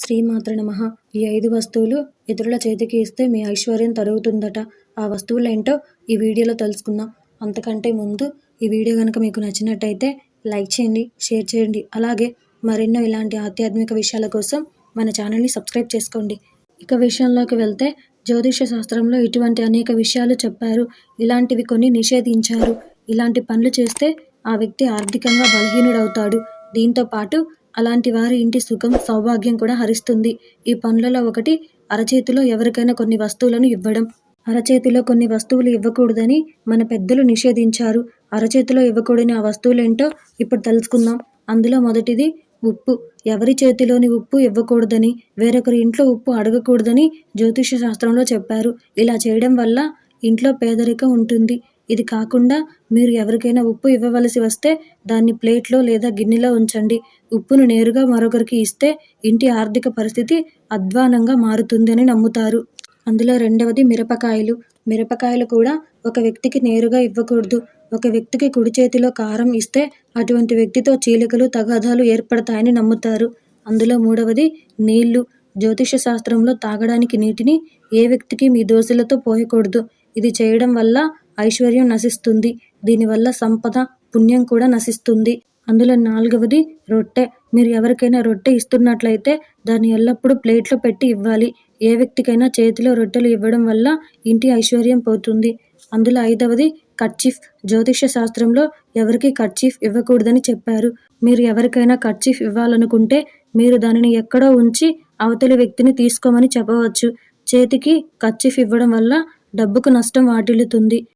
శ్రీమాత్ర నమః. ఈ ఐదు వస్తువులు ఇతరుల చేతికి ఇస్తే మీ ఐశ్వర్యం తరుగుతుందట. ఆ వస్తువులు ఏంటో ఈ వీడియోలో తెలుసుకుందాం. అంతకంటే ముందు ఈ వీడియో కనుక మీకు నచ్చినట్టయితే లైక్ చేయండి షేర్ చేయండి. అలాగే మరెన్నో ఇలాంటి ఆధ్యాత్మిక విషయాల కోసం మన ఛానల్ని సబ్స్క్రైబ్ చేసుకోండి. ఇక విషయంలోకి వెళ్తే జ్యోతిష శాస్త్రంలో ఇటువంటి అనేక విషయాలు చెప్పారు. ఇలాంటివి కొన్ని నిషేధించారు. ఇలాంటి పనులు చేస్తే ఆ వ్యక్తి ఆర్థికంగా బలహీనుడవుతాడు. దీంతో పాటు అలాంటి వారి ఇంటి సుఖం సౌభాగ్యం కూడా హరిస్తుంది. ఈ పనులలో ఒకటి అరచేతిలో ఎవరికైనా కొన్ని వస్తువులను ఇవ్వడం. అరచేతిలో కొన్ని వస్తువులు ఇవ్వకూడదని మన పెద్దలు నిషేధించారు. అరచేతిలో ఇవ్వకూడని ఆ వస్తువులేంటో ఇప్పుడు తెలుసుకుందాం. అందులో మొదటిది ఉప్పు. ఎవరి చేతిలోని ఉప్పు ఇవ్వకూడదని వేరొకరి ఇంట్లో ఉప్పు అడగకూడదని జ్యోతిష శాస్త్రంలో చెప్పారు. ఇలా చేయడం వల్ల ఇంట్లో పేదరికం ఉంటుంది. ఇది కాకుండా మీరు ఎవరికైనా ఉప్పు ఇవ్వవలసి వస్తే దాన్ని ప్లేట్లో లేదా గిన్నెలో ఉంచండి. ఉప్పును నేరుగా మరొకరికి ఇస్తే ఇంటి ఆర్థిక పరిస్థితి అధ్వానంగా మారుతుందని నమ్ముతారు. అందులో రెండవది మిరపకాయలు. మిరపకాయలు కూడా ఒక వ్యక్తికి నేరుగా ఇవ్వకూడదు. ఒక వ్యక్తికి కుడి చేతిలో కారం ఇస్తే అటువంటి వ్యక్తితో చీలికలు తగాదాలు ఏర్పడతాయని నమ్ముతారు. అందులో మూడవది నీళ్ళు. జ్యోతిష శాస్త్రంలో తాగడానికి నీటిని ఏ వ్యక్తికి మీ దోశలతో పోయకూడదు. ఇది చేయడం వల్ల ఐశ్వర్యం నశిస్తుంది. దీనివల్ల సంపద పుణ్యం కూడా నశిస్తుంది. అందులో నాలుగవది రొట్టె. మీరు ఎవరికైనా రొట్టె ఇస్తున్నట్లయితే దాన్ని ఎల్లప్పుడూ ప్లేట్లో పెట్టి ఇవ్వాలి. ఏ వ్యక్తికైనా చేతిలో రొట్టెలు ఇవ్వడం వల్ల ఇంటి ఐశ్వర్యం పోతుంది. అందులో ఐదవది కర్చీఫ్. జ్యోతిష శాస్త్రంలో ఎవరికి కర్చీఫ్ ఇవ్వకూడదని చెప్పారు. మీరు ఎవరికైనా కర్చీఫ్ ఇవ్వాలనుకుంటే మీరు దానిని ఎక్కడో ఉంచి అవతలి వ్యక్తిని తీసుకోమని చెప్పవచ్చు. చేతికి కర్చీఫ్ ఇవ్వడం వల్ల డబ్బుకు నష్టం వాటిల్లుతుంది.